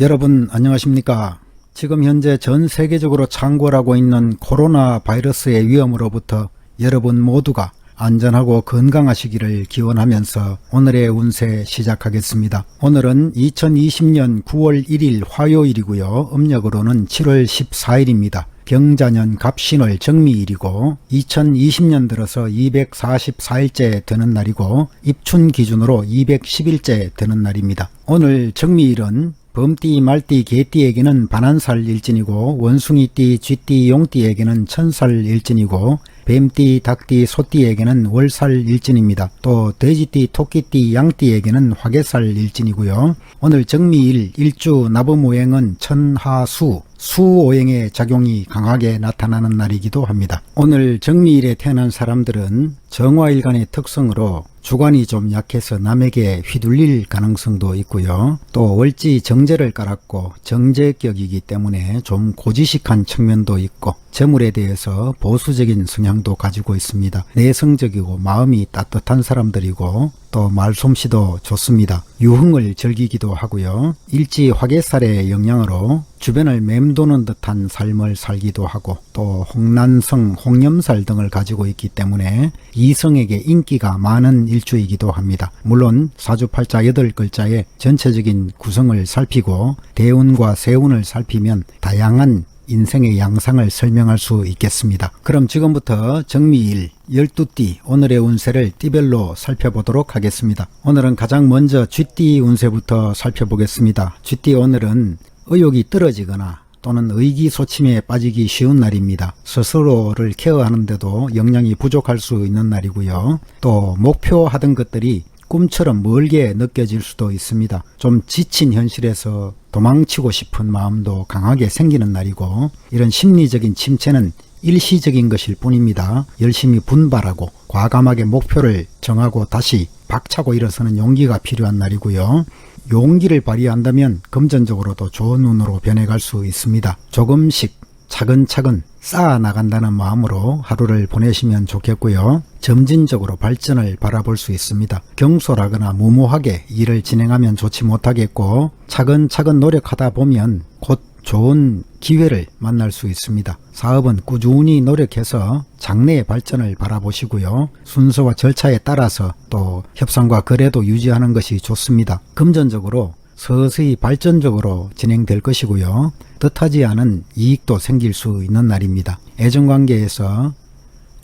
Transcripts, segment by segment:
여러분 안녕하십니까? 지금 현재 전 세계적으로 창궐하고 있는 코로나 바이러스의 위험으로부터 여러분 모두가 안전하고 건강하시기를 기원하면서 오늘의 운세 시작하겠습니다. 오늘은 2020년 9월 1일 화요일이고요. 음력으로는 7월 14일입니다. 경자년 갑신월 정미일이고 2020년 들어서 244일째 되는 날이고 입춘 기준으로 210일째 되는 날입니다. 오늘 정미일은 범띠, 말띠, 개띠에게는 반한살 일진이고 원숭이띠, 쥐띠, 용띠에게는 천살 일진이고 뱀띠, 닭띠, 소띠에게는 월살 일진입니다. 또 돼지띠, 토끼띠, 양띠에게는 화개살 일진이고요. 오늘 정미일 일주 나부모행은 천하수 수오행의 작용이 강하게 나타나는 날이기도 합니다. 오늘 정미일에 태어난 사람들은 정화일간의 특성으로 주관이 좀 약해서 남에게 휘둘릴 가능성도 있고요. 또 월지 정제를 깔았고 정제격이기 때문에 좀 고지식한 측면도 있고 재물에 대해서 보수적인 성향도 가지고 있습니다. 내성적이고 마음이 따뜻한 사람들이고 또 말솜씨도 좋습니다. 유흥을 즐기기도 하고요. 일지 화개살의 영향으로 주변을 맴도는 듯한 삶을 살기도 하고 또 홍난성, 홍염살 등을 가지고 있기 때문에 이성에게 인기가 많은 일주이기도 합니다. 물론 사주팔자 8글자의 전체적인 구성을 살피고 대운과 세운을 살피면 다양한 인생의 양상을 설명할 수 있겠습니다. 그럼 지금부터 정미일 12띠 오늘의 운세를 띠별로 살펴보도록 하겠습니다. 오늘은 가장 먼저 쥐띠 운세부터 살펴보겠습니다. 쥐띠 오늘은 의욕이 떨어지거나 또는 의기소침에 빠지기 쉬운 날입니다. 스스로를 케어하는데도 역량이 부족할 수 있는 날이고요. 또 목표하던 것들이 꿈처럼 멀게 느껴질 수도 있습니다. 좀 지친 현실에서 도망치고 싶은 마음도 강하게 생기는 날이고 이런 심리적인 침체는 일시적인 것일 뿐입니다. 열심히 분발하고 과감하게 목표를 정하고 다시 박차고 일어서는 용기가 필요한 날이고요. 용기를 발휘한다면 금전적으로도 좋은 운으로 변해갈 수 있습니다. 조금씩 차근차근 쌓아 나간다는 마음으로 하루를 보내시면 좋겠고요. 점진적으로 발전을 바라볼 수 있습니다. 경솔하거나 무모하게 일을 진행하면 좋지 못하겠고 차근차근 노력하다 보면 곧 좋은 기회를 만날 수 있습니다. 사업은 꾸준히 노력해서 장래의 발전을 바라보시고요. 순서와 절차에 따라서 또 협상과 거래도 유지하는 것이 좋습니다. 금전적으로 서서히 발전적으로 진행될 것이고요. 뜻하지 않은 이익도 생길 수 있는 날입니다. 애정관계에서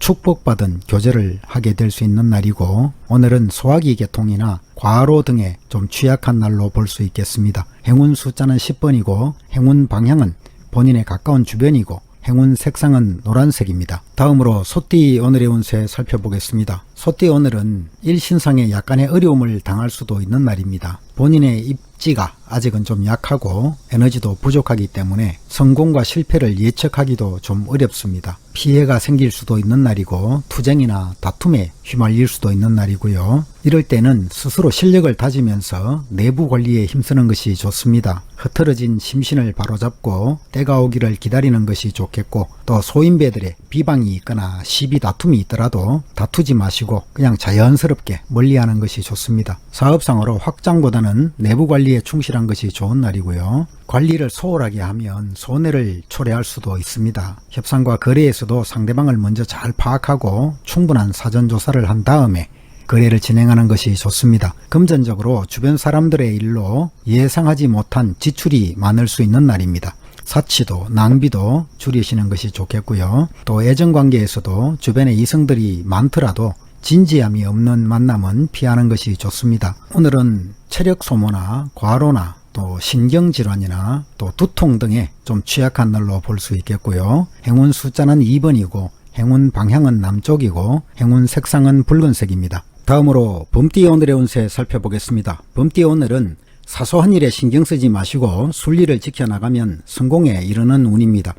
축복받은 교제를 하게 될 수 있는 날이고 오늘은 소화기 계통이나 과로 등에 좀 취약한 날로 볼 수 있겠습니다. 행운 숫자는 10번이고 행운 방향은 본인에 가까운 주변이고 행운 색상은 노란색입니다. 다음으로 소띠 오늘의 운세 살펴보겠습니다. 소띠 오늘은 일신상에 약간의 어려움을 당할 수도 있는 날입니다. 본인의 입지가 아직은 좀 약하고 에너지도 부족하기 때문에 성공과 실패를 예측하기도 좀 어렵습니다. 피해가 생길 수도 있는 날이고 투쟁이나 다툼에 휘말릴 수도 있는 날이고요. 이럴 때는 스스로 실력을 다지면서 내부 관리에 힘쓰는 것이 좋습니다. 흐트러진 심신을 바로잡고 때가 오기를 기다리는 것이 좋겠고 또 소인배들의 비방이 있거나 시비 다툼이 있더라도 다투지 마시고 그냥 자연스럽게 멀리하는 것이 좋습니다. 사업상으로 확장보다는 내부 관리에 충실한 것이 좋은 날이고요. 관리를 소홀하게 하면 손해를 초래할 수도 있습니다. 협상과 거래에서도 상대방을 먼저 잘 파악하고 충분한 사전 조사를 한 다음에 거래를 진행하는 것이 좋습니다. 금전적으로 주변 사람들의 일로 예상하지 못한 지출이 많을 수 있는 날입니다. 사치도 낭비도 줄이시는 것이 좋겠고요. 또 애정관계에서도 주변에 이성들이 많더라도 진지함이 없는 만남은 피하는 것이 좋습니다. 오늘은 체력 소모나 과로나 또 신경질환이나 또 두통 등에 좀 취약한 날로 볼 수 있겠고요. 행운 숫자는 2번이고 행운 방향은 남쪽이고 행운 색상은 붉은색입니다. 다음으로 범띠 오늘의 운세 살펴보겠습니다. 범띠 오늘은 사소한 일에 신경 쓰지 마시고 순리를 지켜나가면 성공에 이르는 운입니다.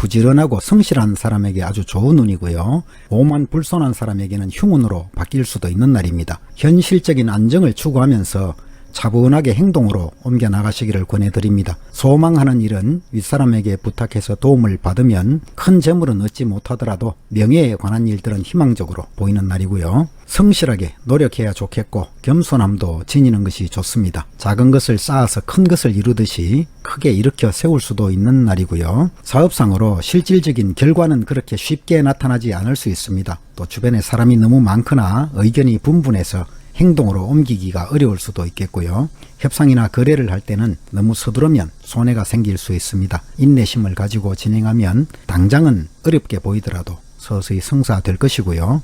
부지런하고 성실한 사람에게 아주 좋은 운이고요. 오만 불손한 사람에게는 흉운으로 바뀔 수도 있는 날입니다. 현실적인 안정을 추구하면서 차분하게 행동으로 옮겨 나가시기를 권해드립니다. 소망하는 일은 윗사람에게 부탁해서 도움을 받으면 큰 재물은 얻지 못하더라도 명예에 관한 일들은 희망적으로 보이는 날이고요. 성실하게 노력해야 좋겠고 겸손함도 지니는 것이 좋습니다. 작은 것을 쌓아서 큰 것을 이루듯이 크게 일으켜 세울 수도 있는 날이고요. 사업상으로 실질적인 결과는 그렇게 쉽게 나타나지 않을 수 있습니다. 또 주변에 사람이 너무 많거나 의견이 분분해서 행동으로 옮기기가 어려울 수도 있겠고요. 협상이나 거래를 할 때는 너무 서두르면 손해가 생길 수 있습니다. 인내심을 가지고 진행하면 당장은 어렵게 보이더라도 서서히 성사될 것이고요.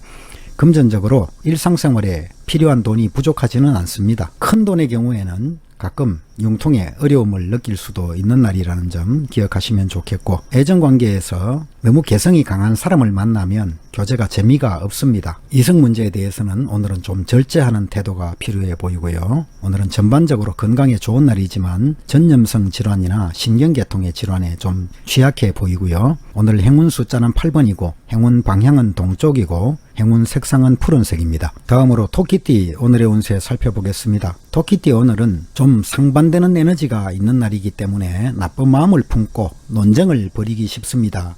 금전적으로 일상생활에 필요한 돈이 부족하지는 않습니다. 큰 돈의 경우에는 가끔 융통에 어려움을 느낄 수도 있는 날이라는 점 기억하시면 좋겠고 애정관계에서 너무 개성이 강한 사람을 만나면 교제가 재미가 없습니다. 이성 문제에 대해서는 오늘은 좀 절제하는 태도가 필요해 보이고요. 오늘은 전반적으로 건강에 좋은 날이지만 전염성 질환이나 신경계통의 질환에 좀 취약해 보이고요. 오늘 행운 숫자는 8번이고 행운 방향은 동쪽이고 행운 색상은 푸른색입니다. 다음으로 토끼띠 오늘의 운세 살펴보겠습니다. 토끼띠 오늘은 좀 상반 되는 에너지가 있는 날이기 때문에 나쁜 마음을 품고 논쟁을 벌이기 쉽습니다.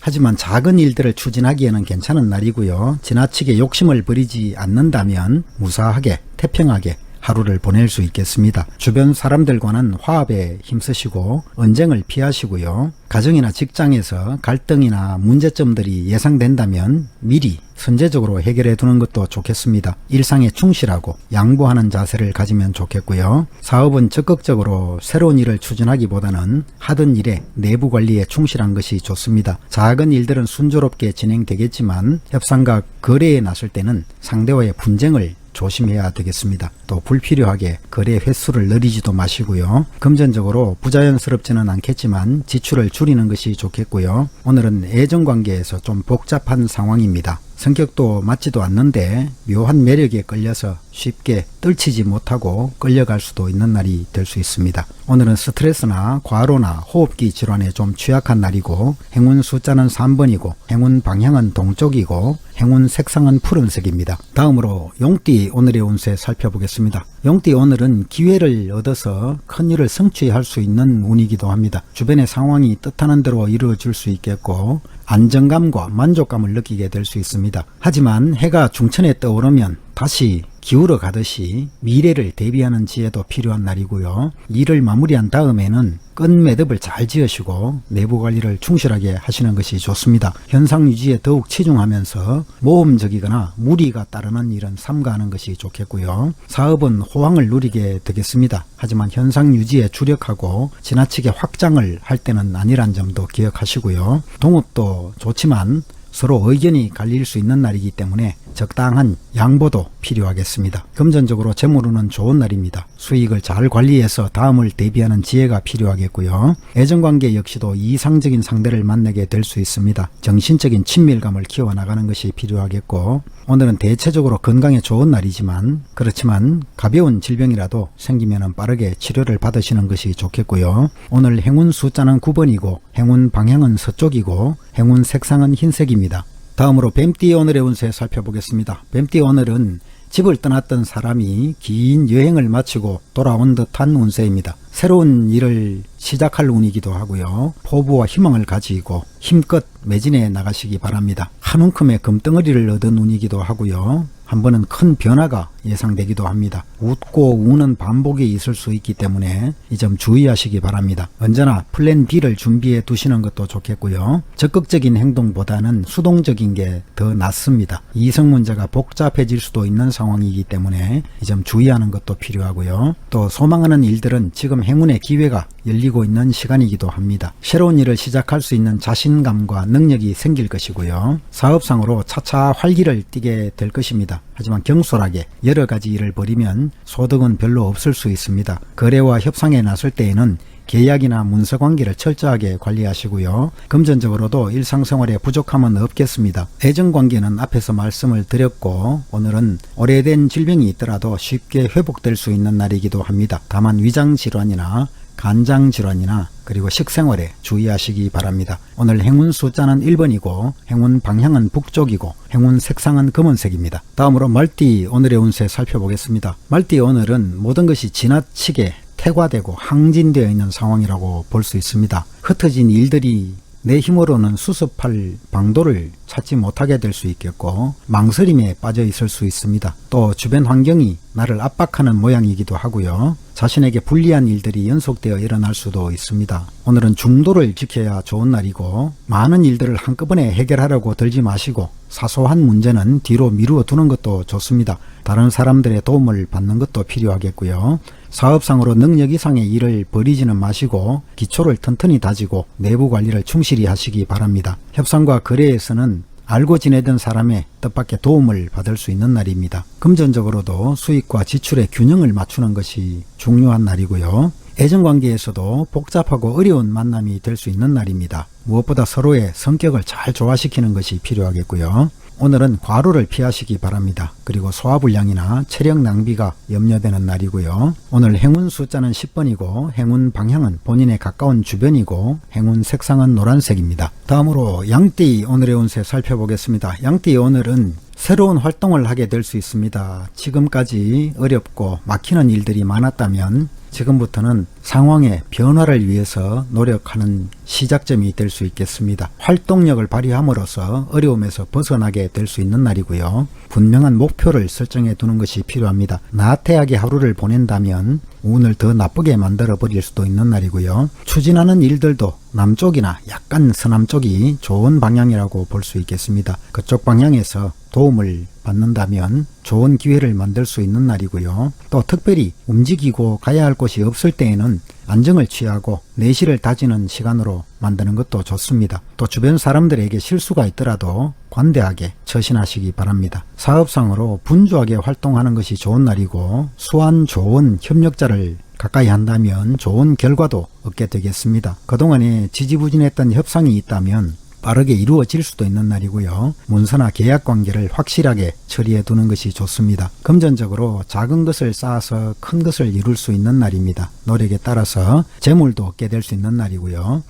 하지만 작은 일들을 추진하기에는 괜찮은 날이고요. 지나치게 욕심을 부리지 않는다면 무사하게 태평하게 하루를 보낼 수 있겠습니다. 주변 사람들과는 화합에 힘쓰시고 언쟁을 피하시고요. 가정이나 직장에서 갈등이나 문제점들이 예상된다면 미리 선제적으로 해결해 두는 것도 좋겠습니다. 일상에 충실하고 양보하는 자세를 가지면 좋겠고요. 사업은 적극적으로 새로운 일을 추진하기보다는 하던 일에 내부 관리에 충실한 것이 좋습니다. 작은 일들은 순조롭게 진행되겠지만 협상과 거래에 나설 때는 상대와의 분쟁을 조심해야 되겠습니다. 또 불필요하게 거래 횟수를 늘리지도 마시고요. 금전적으로 부자연스럽지는 않겠지만 지출을 줄이는 것이 좋겠고요. 오늘은 애정관계에서 좀 복잡한 상황입니다. 성격도 맞지도 않는데 묘한 매력에 끌려서 쉽게 떨치지 못하고 끌려갈 수도 있는 날이 될 수 있습니다. 오늘은 스트레스나 과로나 호흡기 질환에 좀 취약한 날이고 행운 숫자는 3번이고 행운 방향은 동쪽이고 행운 색상은 푸른색입니다. 다음으로 용띠 오늘의 운세 살펴보겠습니다. 용띠 오늘은 기회를 얻어서 큰 일을 성취할 수 있는 운이기도 합니다. 주변의 상황이 뜻하는 대로 이루어질 수 있겠고 안정감과 만족감을 느끼게 될 수 있습니다. 하지만 해가 중천에 떠오르면 다시 기울어 가듯이 미래를 대비하는 지혜도 필요한 날이고요. 일을 마무리한 다음에는 끈 매듭을 잘 지으시고 내부 관리를 충실하게 하시는 것이 좋습니다. 현상 유지에 더욱 치중하면서 모험적이거나 무리가 따르는 일은 삼가하는 것이 좋겠고요. 사업은 호황을 누리게 되겠습니다. 하지만 현상 유지에 주력하고 지나치게 확장을 할 때는 아니란 점도 기억하시고요. 동업도 좋지만 서로 의견이 갈릴 수 있는 날이기 때문에 적당한 양보도 필요하겠습니다. 금전적으로 재물운은 좋은 날입니다. 수익을 잘 관리해서 다음을 대비하는 지혜가 필요하겠고요. 애정관계 역시도 이상적인 상대를 만나게 될 수 있습니다. 정신적인 친밀감을 키워나가는 것이 필요하겠고 오늘은 대체적으로 건강에 좋은 날이지만 그렇지만 가벼운 질병이라도 생기면 빠르게 치료를 받으시는 것이 좋겠고요. 오늘 행운 숫자는 9번이고 행운 방향은 서쪽이고 행운 색상은 흰색입니다. 다음으로 뱀띠 오늘의 운세 살펴보겠습니다. 뱀띠 오늘은 집을 떠났던 사람이 긴 여행을 마치고 돌아온 듯한 운세입니다. 새로운 일을 시작할 운이기도 하고요. 포부와 희망을 가지고 힘껏 매진해 나가시기 바랍니다. 한 움큼의 금덩어리를 얻은 운이기도 하고요. 한 번은 큰 변화가 예상되기도 합니다. 웃고 우는 반복이 있을 수 있기 때문에 이 점 주의하시기 바랍니다. 언제나 플랜 B를 준비해 두시는 것도 좋겠고요. 적극적인 행동보다는 수동적인 게 더 낫습니다. 이성 문제가 복잡해질 수도 있는 상황이기 때문에 이 점 주의하는 것도 필요하고요. 또 소망하는 일들은 지금 행운의 기회가 열리고 있는 시간이기도 합니다. 새로운 일을 시작할 수 있는 자신감과 능력이 생길 것이고요. 사업상으로 차차 활기를 띠게 될 것입니다. 하지만 경솔하게 여러 가지 일을 벌이면 소득은 별로 없을 수 있습니다. 거래와 협상에 나설 때에는 계약이나 문서 관계를 철저하게 관리하시고요. 금전적으로도 일상생활에 부족함은 없겠습니다. 애정 관계는 앞에서 말씀을 드렸고 오늘은 오래된 질병이 있더라도 쉽게 회복될 수 있는 날이기도 합니다. 다만 위장 질환이나 간장 질환이나 그리고 식생활에 주의하시기 바랍니다. 오늘 행운 숫자는 1번이고 행운 방향은 북쪽이고 행운 색상은 검은색입니다. 다음으로 말띠 오늘의 운세 살펴보겠습니다. 말띠 오늘은 모든 것이 지나치게 태과되고 항진되어 있는 상황이라고 볼 수 있습니다. 흩어진 일들이 내 힘으로는 수습할 방도를 찾지 못하게 될 수 있겠고 망설임에 빠져 있을 수 있습니다. 또 주변 환경이 나를 압박하는 모양이기도 하고요. 자신에게 불리한 일들이 연속되어 일어날 수도 있습니다. 오늘은 중도를 지켜야 좋은 날이고 많은 일들을 한꺼번에 해결하려고 들지 마시고 사소한 문제는 뒤로 미루어 두는 것도 좋습니다. 다른 사람들의 도움을 받는 것도 필요하겠고요. 사업상으로 능력 이상의 일을 벌이지는 마시고 기초를 튼튼히 다지고 내부 관리를 충실히 하시기 바랍니다. 협상과 거래에서는 알고 지내던 사람의 뜻밖의 도움을 받을 수 있는 날입니다. 금전적으로도 수익과 지출의 균형을 맞추는 것이 중요한 날이고요. 애정관계에서도 복잡하고 어려운 만남이 될 수 있는 날입니다. 무엇보다 서로의 성격을 잘 조화시키는 것이 필요하겠고요. 오늘은 과로를 피하시기 바랍니다. 그리고 소화불량이나 체력 낭비가 염려되는 날이고요. 오늘 행운 숫자는 10번이고 행운 방향은 본인에 가까운 주변이고 행운 색상은 노란색입니다. 다음으로 양띠 오늘의 운세 살펴보겠습니다. 양띠 오늘은 새로운 활동을 하게 될 수 있습니다. 지금까지 어렵고 막히는 일들이 많았다면 지금부터는 상황의 변화를 위해서 노력하는 시작점이 될 수 있겠습니다. 활동력을 발휘함으로써 어려움에서 벗어나게 될 수 있는 날이고요. 분명한 목표를 설정해 두는 것이 필요합니다. 나태하게 하루를 보낸다면 운을 더 나쁘게 만들어 버릴 수도 있는 날이고요. 추진하는 일들도 남쪽이나 약간 서남쪽이 좋은 방향이라고 볼 수 있겠습니다. 그쪽 방향에서 도움을 받는다면 좋은 기회를 만들 수 있는 날이고요. 또 특별히 움직이고 가야 할 곳이 없을 때에는 안정을 취하고 내실을 다지는 시간으로 만드는 것도 좋습니다. 또 주변 사람들에게 실수가 있더라도 관대하게 처신하시기 바랍니다. 사업상으로 분주하게 활동하는 것이 좋은 날이고 수완 좋은 협력자를 가까이 한다면 좋은 결과도 얻게 되겠습니다. 그동안에 지지부진했던 협상이 있다면 빠르게 이루어질 수도 있는 날이고요. 문서나 계약 관계를 확실하게 처리해 두는 것이 좋습니다. 금전적으로 작은 것을 쌓아서 큰 것을 이룰 수 있는 날입니다. 노력에 따라서 재물도 얻게 될 수 있는 날이고요.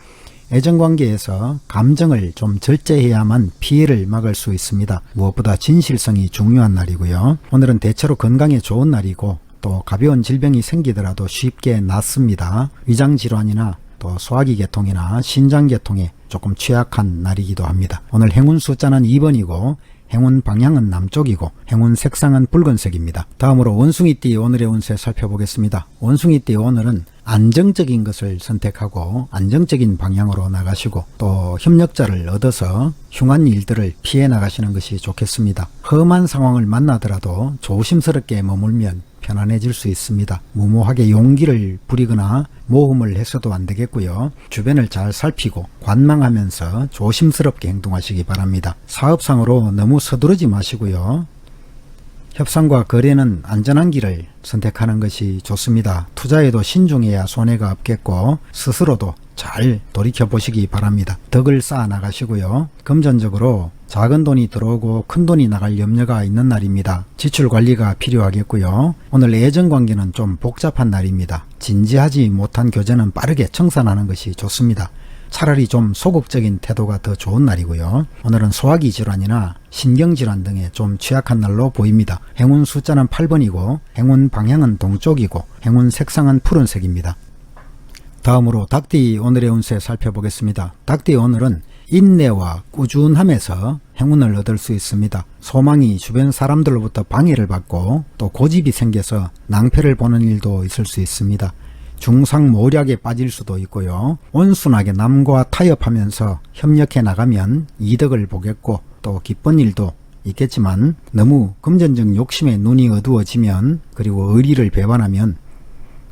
애정관계에서 감정을 좀 절제해야만 피해를 막을 수 있습니다. 무엇보다 진실성이 중요한 날이고요. 오늘은 대체로 건강에 좋은 날이고 또 가벼운 질병이 생기더라도 쉽게 낫습니다. 위장질환이나 또 소화기 계통이나 신장 계통에 조금 취약한 날이기도 합니다. 오늘 행운 숫자는 2번이고 행운 방향은 남쪽이고 행운 색상은 붉은색입니다. 다음으로 원숭이띠 오늘의 운세 살펴보겠습니다. 원숭이띠 오늘은 안정적인 것을 선택하고 안정적인 방향으로 나가시고 또 협력자를 얻어서 흉한 일들을 피해 나가시는 것이 좋겠습니다. 험한 상황을 만나더라도 조심스럽게 머물면 편안해질 수 있습니다. 무모하게 용기를 부리거나 모험을 해서도 안 되겠고요. 주변을 잘 살피고 관망하면서 조심스럽게 행동하시기 바랍니다. 사업상으로 너무 서두르지 마시고요. 협상과 거래는 안전한 길을 선택하는 것이 좋습니다. 투자에도 신중해야 손해가 없겠고 스스로도 잘 돌이켜 보시기 바랍니다. 덕을 쌓아 나가시고요. 금전적으로 작은 돈이 들어오고 큰 돈이 나갈 염려가 있는 날입니다. 지출 관리가 필요하겠고요. 오늘 애정 관계는 좀 복잡한 날입니다. 진지하지 못한 교제는 빠르게 청산하는 것이 좋습니다. 차라리 좀 소극적인 태도가 더 좋은 날이고요. 오늘은 소화기 질환이나 신경질환 등에 좀 취약한 날로 보입니다. 행운 숫자는 8번이고 행운 방향은 동쪽이고 행운 색상은 푸른색입니다. 다음으로 닭띠 오늘의 운세 살펴보겠습니다. 닭띠 오늘은 인내와 꾸준함에서 행운을 얻을 수 있습니다. 소망이 주변 사람들로부터 방해를 받고 또 고집이 생겨서 낭패를 보는 일도 있을 수 있습니다. 중상모략에 빠질 수도 있고요. 온순하게 남과 타협하면서 협력해 나가면 이득을 보겠고 또 기쁜 일도 있겠지만 너무 금전적 욕심에 눈이 어두워지면 그리고 의리를 배반하면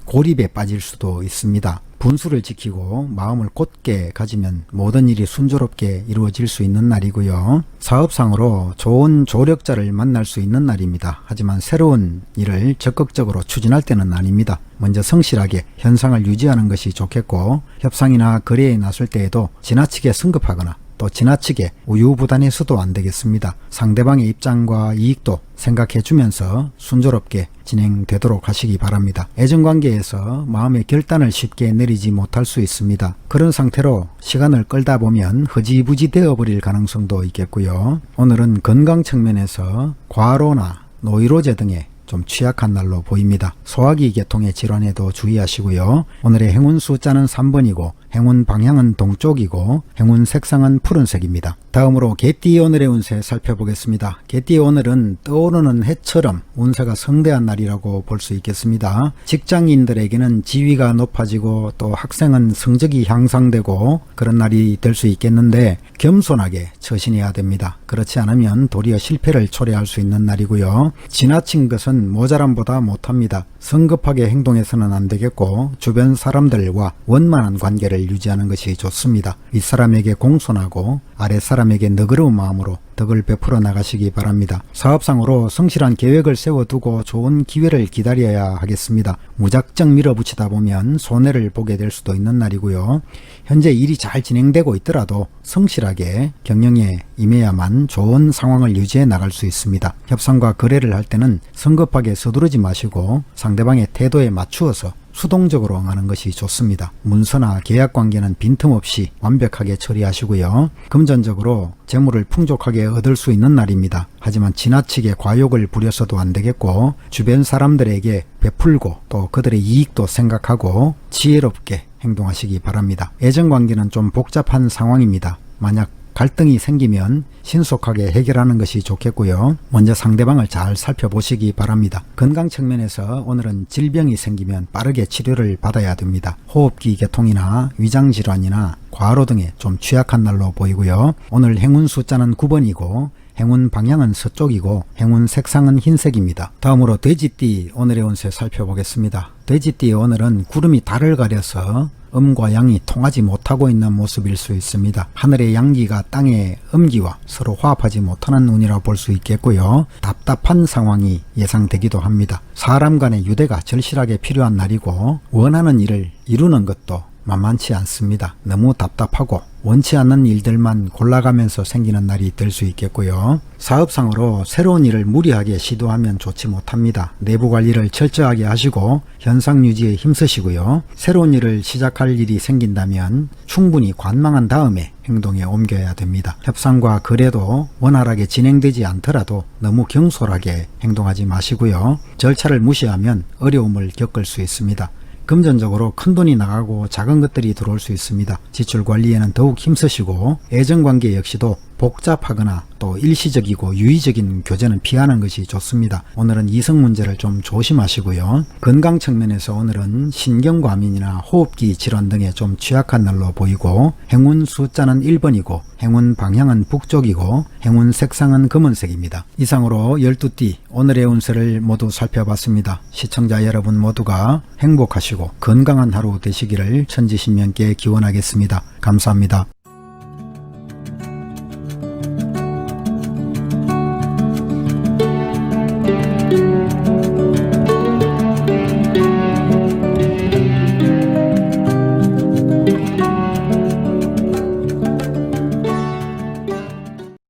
고립에 빠질 수도 있습니다. 분수를 지키고 마음을 곧게 가지면 모든 일이 순조롭게 이루어질 수 있는 날이고요. 사업상으로 좋은 조력자를 만날 수 있는 날입니다. 하지만 새로운 일을 적극적으로 추진할 때는 아닙니다. 먼저 성실하게 현상을 유지하는 것이 좋겠고 협상이나 거래에 나설 때에도 지나치게 성급하거나 또 지나치게 우유부단해서도 안 되겠습니다. 상대방의 입장과 이익도 생각해 주면서 순조롭게 진행되도록 하시기 바랍니다. 애정관계에서 마음의 결단을 쉽게 내리지 못할 수 있습니다. 그런 상태로 시간을 끌다 보면 허지부지 되어버릴 가능성도 있겠고요. 오늘은 건강 측면에서 과로나 노이로제 등의 좀 취약한 날로 보입니다. 소화기 계통의 질환에도 주의하시고요. 오늘의 행운 숫자는 3번이고 행운 방향은 동쪽이고 행운 색상은 푸른색입니다. 다음으로 개띠 오늘의 운세 살펴보겠습니다. 개띠 오늘은 떠오르는 해처럼 운세가 성대한 날이라고 볼 수 있겠습니다. 직장인들에게는 지위가 높아지고 또 학생은 성적이 향상되고 그런 날이 될 수 있겠는데 겸손하게 처신해야 됩니다. 그렇지 않으면 도리어 실패를 초래할 수 있는 날이고요. 지나친 것은 모자람보다 못합니다. 성급하게 행동해서는 안 되겠고 주변 사람들과 원만한 관계를 유지하는 것이 좋습니다. 윗사람에게 공손하고 아랫사람에게 너그러운 마음으로 덕을 베풀어 나가시기 바랍니다. 사업상으로 성실한 계획을 세워두고 좋은 기회를 기다려야 하겠습니다. 무작정 밀어붙이다 보면 손해를 보게 될 수도 있는 날이고요. 현재 일이 잘 진행되고 있더라도 성실하게 경영에 임해야만 좋은 상황을 유지해 나갈 수 있습니다. 협상과 거래를 할 때는 성급하게 서두르지 마시고 상대방의 태도에 맞추어서 수동적으로 응하는 것이 좋습니다. 문서나 계약 관계는 빈틈없이 완벽하게 처리하시고요. 금전적으로 재물을 풍족하게 얻을 수 있는 날입니다. 하지만 지나치게 과욕을 부려서도 안 되겠고 주변 사람들에게 베풀고 또 그들의 이익도 생각하고 지혜롭게 행동하시기 바랍니다. 애정 관계는 좀 복잡한 상황입니다. 만약 갈등이 생기면 신속하게 해결하는 것이 좋겠고요. 먼저 상대방을 잘 살펴보시기 바랍니다. 건강 측면에서 오늘은 질병이 생기면 빠르게 치료를 받아야 됩니다. 호흡기 계통이나 위장 질환이나 과로 등에 좀 취약한 날로 보이고요. 오늘 행운 숫자는 9번이고 행운 방향은 서쪽이고 행운 색상은 흰색입니다. 다음으로 돼지띠 오늘의 운세 살펴보겠습니다. 돼지띠 오늘은 구름이 달을 가려서 음과 양이 통하지 못하고 있는 모습일 수 있습니다. 하늘의 양기가 땅의 음기와 서로 화합하지 못하는 운이라 볼 수 있겠고요. 답답한 상황이 예상되기도 합니다. 사람 간의 유대가 절실하게 필요한 날이고 원하는 일을 이루는 것도 만만치 않습니다. 너무 답답하고 원치 않는 일들만 골라가면서 생기는 날이 될 수 있겠고요. 사업상으로 새로운 일을 무리하게 시도하면 좋지 못합니다. 내부 관리를 철저하게 하시고 현상 유지에 힘쓰시고요. 새로운 일을 시작할 일이 생긴다면 충분히 관망한 다음에 행동에 옮겨야 됩니다. 협상과 거래도 원활하게 진행되지 않더라도 너무 경솔하게 행동하지 마시고요. 절차를 무시하면 어려움을 겪을 수 있습니다. 금전적으로 큰 돈이 나가고 작은 것들이 들어올 수 있습니다. 지출 관리에는 더욱 힘쓰시고 애정관계 역시도 복잡하거나 또 일시적이고 유의적인 교제는 피하는 것이 좋습니다. 오늘은 이성 문제를 좀 조심하시고요. 건강 측면에서 오늘은 신경과민이나 호흡기 질환 등에 좀 취약한 날로 보이고 행운 숫자는 1번이고 행운 방향은 북쪽이고 행운 색상은 검은색입니다. 이상으로 12띠 오늘의 운세를 모두 살펴봤습니다. 시청자 여러분 모두가 행복하시고 건강한 하루 되시기를 천지신명께 기원하겠습니다. 감사합니다.